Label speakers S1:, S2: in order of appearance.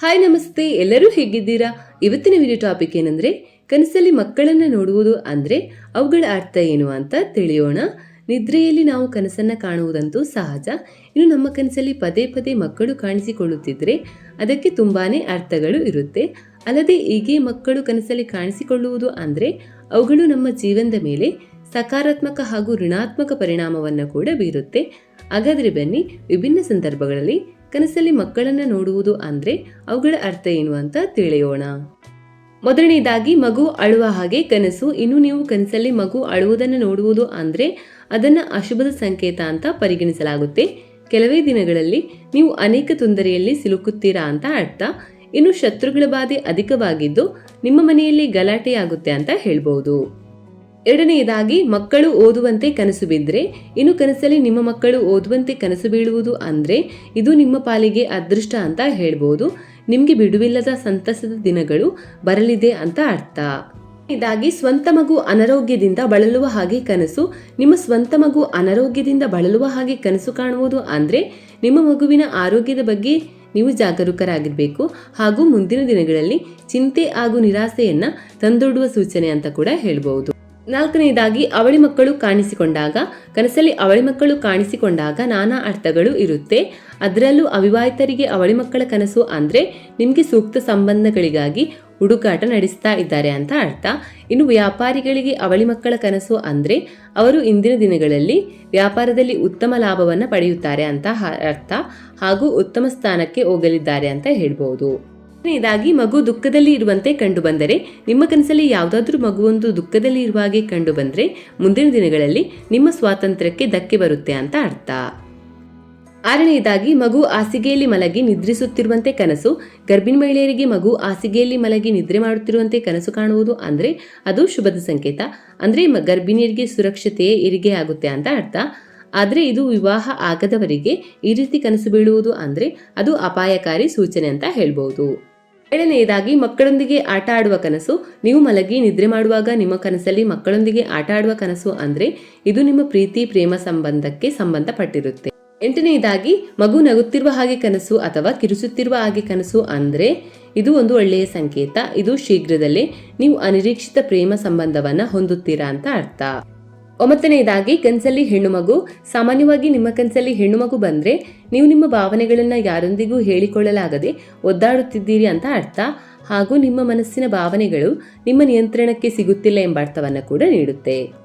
S1: Hi ನಮಸ್ತೆ, ಎಲ್ಲರೂ ಹೇಗಿದ್ದೀರಾ? ಇವತ್ತಿನ ವಿಡಿಯೋ ಟಾಪಿಕ್ ಏನಂದ್ರೆ, ಕನಸಲ್ಲಿ ಮಕ್ಕಳನ್ನ ನೋಡುವುದು ಅಂದ್ರೆ ಅವುಗಳ ಅರ್ಥ ಏನು ಅಂತ ತಿಳಿಯೋಣ. ನಿದ್ರೆಯಲ್ಲಿ ನಾವು ಕನಸನ್ನ ಕಾಣುವುದಂತೂ ಸಹಜ. ಇನ್ನು ನಮ್ಮ ಕನಸಲ್ಲಿ ಪದೇ ಪದೇ ಮಕ್ಕಳು ಕಾಣಿಸಿಕೊಳ್ಳುತ್ತಿದ್ರೆ ಅದಕ್ಕೆ ತುಂಬಾನೇ ಅರ್ಥಗಳು ಇರುತ್ತೆ. ಅಲ್ಲದೆ ಹೀಗೆ ಮಕ್ಕಳು ಕನಸಲ್ಲಿ ಕಾಣಿಸಿಕೊಳ್ಳುವುದು ಅಂದ್ರೆ ಅವುಗಳು ನಮ್ಮ ಜೀವನದ ಮೇಲೆ ಸಕಾರಾತ್ಮಕ ಹಾಗೂ ಋಣಾತ್ಮಕ ಪರಿಣಾಮವನ್ನು ಕೂಡ ಬೀರುತ್ತೆ. ಹಾಗಾದ್ರೆ ಬನ್ನಿ ವಿಭಿನ್ನ ಸಂದರ್ಭಗಳಲ್ಲಿ ಕನಸಲ್ಲಿ ಮಕ್ಕಳನ್ನ ನೋಡುವುದು ಅಂದ್ರೆ ಅವುಗಳ ಅರ್ಥ ಏನು ಅಂತ ತಿಳಿಯೋಣ. ಮೊದಲನೇದಾಗಿ, ಮಗು ಅಳುವ ಹಾಗೆ ಕನಸು, ಇನ್ನು ನೀವು ಕನಸಲ್ಲಿ ಮಗು ಅಳುವುದನ್ನು ನೋಡುವುದು ಅಂದ್ರೆ ಅದನ್ನ ಅಶುಭದ ಸಂಕೇತ ಅಂತ ಪರಿಗಣಿಸಲಾಗುತ್ತೆ. ಕೆಲವೇ ದಿನಗಳಲ್ಲಿ ನೀವು ಅನೇಕ ತೊಂದರೆಯಲ್ಲಿ ಸಿಲುಕುತ್ತೀರಾ ಅಂತ ಅರ್ಥ. ಇನ್ನು ಶತ್ರುಗಳ ಬಾಧೆ ಅಧಿಕವಾಗಿದ್ದು ನಿಮ್ಮ ಮನೆಯಲ್ಲಿ ಗಲಾಟೆಯಾಗುತ್ತೆ ಅಂತ ಹೇಳ್ಬಹುದು ಎರಡನೆಯದಾಗಿ, ಮಕ್ಕಳು ಓದುವಂತೆ ಕನಸು ಬಿದ್ದರೆ ಇನ್ನು ಕನಸಲ್ಲಿ ನಿಮ್ಮ ಮಕ್ಕಳು ಓದುವಂತೆ ಕನಸು ಬೀಳುವುದು ಅಂದರೆ, ಇದು ನಿಮ್ಮ ಪಾಲಿಗೆ ಅದೃಷ್ಟ ಅಂತ ಹೇಳ್ಬೋದು. ನಿಮಗೆ ಬಿಡುವಿಲ್ಲದ ಸಂತಸದ ದಿನಗಳು ಬರಲಿದೆ ಅಂತ ಅರ್ಥ. ಇದಾಗಿ ಸ್ವಂತ ಮಗು ಅನಾರೋಗ್ಯದಿಂದ ಬಳಲುವ ಹಾಗೆ ಕನಸು, ನಿಮ್ಮ ಸ್ವಂತ ಮಗು ಅನಾರೋಗ್ಯದಿಂದ ಬಳಲುವ ಹಾಗೆ ಕನಸು ಕಾಣುವುದು ಅಂದರೆ, ನಿಮ್ಮ ಮಗುವಿನ ಆರೋಗ್ಯದ ಬಗ್ಗೆ ನೀವು ಜಾಗರೂಕರಾಗಿರಬೇಕು ಹಾಗೂ ಮುಂದಿನ ದಿನಗಳಲ್ಲಿ ಚಿಂತೆ ಹಾಗೂ ನಿರಾಸೆಯನ್ನು ತಂದೊಡ್ಡುವ ಸೂಚನೆ ಅಂತ ಕೂಡ ಹೇಳ್ಬಹುದು ನಾಲ್ಕನೆಯದಾಗಿ ಅವಳಿ ಮಕ್ಕಳು ಕಾಣಿಸಿಕೊಂಡಾಗ, ಕನಸಲ್ಲಿ ಅವಳಿ ಮಕ್ಕಳು ಕಾಣಿಸಿಕೊಂಡಾಗ ನಾನಾ ಅರ್ಥಗಳು ಇರುತ್ತೆ. ಅದರಲ್ಲೂ ಅವಿವಾಹಿತರಿಗೆ ಅವಳಿ ಮಕ್ಕಳ ಕನಸು ಅಂದರೆ, ನಿಮಗೆ ಸೂಕ್ತ ಸಂಬಂಧಗಳಿಗಾಗಿ ಹುಡುಕಾಟ ನಡೆಸ್ತಾ ಇದ್ದಾರೆ ಅಂತ ಅರ್ಥ. ಇನ್ನು ವ್ಯಾಪಾರಿಗಳಿಗೆ ಅವಳಿ ಮಕ್ಕಳ ಕನಸು ಅಂದರೆ, ಅವರು ಇಂದಿನ ದಿನಗಳಲ್ಲಿ ವ್ಯಾಪಾರದಲ್ಲಿ ಉತ್ತಮ ಲಾಭವನ್ನು ಪಡೆಯುತ್ತಾರೆ ಅಂತ ಅರ್ಥ. ಹಾಗೂ ಉತ್ತಮ ಸ್ಥಾನಕ್ಕೆ ಹೋಗಲಿದ್ದಾರೆ ಅಂತ ಹೇಳ್ಬೋದು. ಇದಾಗಿ ಮಗು ದುಃಖದಲ್ಲಿ ಇರುವಂತೆ ಕಂಡು ಬಂದರೆ. ನಿಮ್ಮ ಕನಸಲ್ಲಿ ಯಾವುದಾದ್ರೂ ಮಗುವೊಂದು ದುಃಖದಲ್ಲಿ ಇರುವ ಹಾಗೆ ಕಂಡು ಬಂದರೆ, ಮುಂದಿನ ದಿನಗಳಲ್ಲಿ ನಿಮ್ಮ ಸ್ವಾತಂತ್ರ್ಯಕ್ಕೆ ಧಕ್ಕೆ ಬರುತ್ತೆ ಅಂತ ಅರ್ಥ. ಆರನೆಯದಾಗಿ ಮಗು ಹಾಸಿಗೆಯಲ್ಲಿ ಮಲಗಿ ನಿದ್ರಿಸುತ್ತಿರುವಂತೆ ಕನಸು. ಗರ್ಭಿಣಿ ಮಹಿಳೆಯರಿಗೆ ಮಗು ಹಾಸಿಗೆಯಲ್ಲಿ ಮಲಗಿ ನಿದ್ರೆ ಮಾಡುತ್ತಿರುವಂತೆ ಕನಸು ಕಾಣುವುದು ಅಂದರೆ ಅದು ಶುಭದ ಸಂಕೇತ. ಅಂದರೆ ಗರ್ಭಿಣಿಯರಿಗೆ ಸುರಕ್ಷತೆಯೇ ಇರಿಗೆ ಆಗುತ್ತೆ ಅಂತ ಅರ್ಥ. ಆದ್ರೆ ಇದು ವಿವಾಹ ಆಗದವರಿಗೆ ಈ ರೀತಿ ಕನಸು ಬೀಳುವುದು ಅಂದರೆ ಅದು ಅಪಾಯಕಾರಿ ಸೂಚನೆ ಅಂತ ಹೇಳ್ಬೋದು. ಏಳನೆಯದಾಗಿ ಮಕ್ಕಳೊಂದಿಗೆ ಆಟ ಆಡುವ ಕನಸು, ನೀವು ಮಲಗಿ ನಿದ್ರೆ ಮಾಡುವಾಗ ನಿಮ್ಮ ಕನಸಲ್ಲಿ ಮಕ್ಕಳೊಂದಿಗೆ ಆಟ ಆಡುವ ಕನಸು ಅಂದರೆ ಇದು ನಿಮ್ಮ ಪ್ರೀತಿ, ಪ್ರೇಮ ಸಂಬಂಧಕ್ಕೆ ಸಂಬಂಧಪಟ್ಟಿರುತ್ತೆ. ಎಂಟನೆಯದಾಗಿ, ಮಗು ನಗುತ್ತಿರುವ ಹಾಗೆ ಕನಸು ಅಥವಾ ಕಿರುಚುತ್ತಿರುವ ಹಾಗೆ ಕನಸು ಅಂದ್ರೆ ಇದು ಒಂದು ಒಳ್ಳೆಯ ಸಂಕೇತ, ಇದು ಶೀಘ್ರದಲ್ಲೇ ನೀವು ಅನಿರೀಕ್ಷಿತ ಪ್ರೇಮ ಸಂಬಂಧವನ್ನ ಹೊಂದುತ್ತೀರಾ ಅಂತ ಅರ್ಥ. ಒಂಬತ್ತನೆಯದಾಗಿ ಕನಸಲ್ಲಿ ಹೆಣ್ಣು ಮಗು. ಸಾಮಾನ್ಯವಾಗಿ ನಿಮ್ಮ ಕನಸಲ್ಲಿ ಹೆಣ್ಣು ಮಗು ಬಂದ್ರೆ ನೀವು ನಿಮ್ಮ ಭಾವನೆಗಳನ್ನು ಯಾರೊಂದಿಗೂ ಹೇಳಿಕೊಳ್ಳಲಾಗದೆ ಒದ್ದಾಡುತ್ತಿದ್ದೀರಿ ಅಂತ ಅರ್ಥ. ಹಾಗೂ ನಿಮ್ಮ ಮನಸ್ಸಿನ ಭಾವನೆಗಳು ನಿಮ್ಮ ನಿಯಂತ್ರಣಕ್ಕೆ ಸಿಗುತ್ತಿಲ್ಲ ಎಂಬ ಅರ್ಥವನ್ನು ಕೂಡ ನೀಡುತ್ತೆ.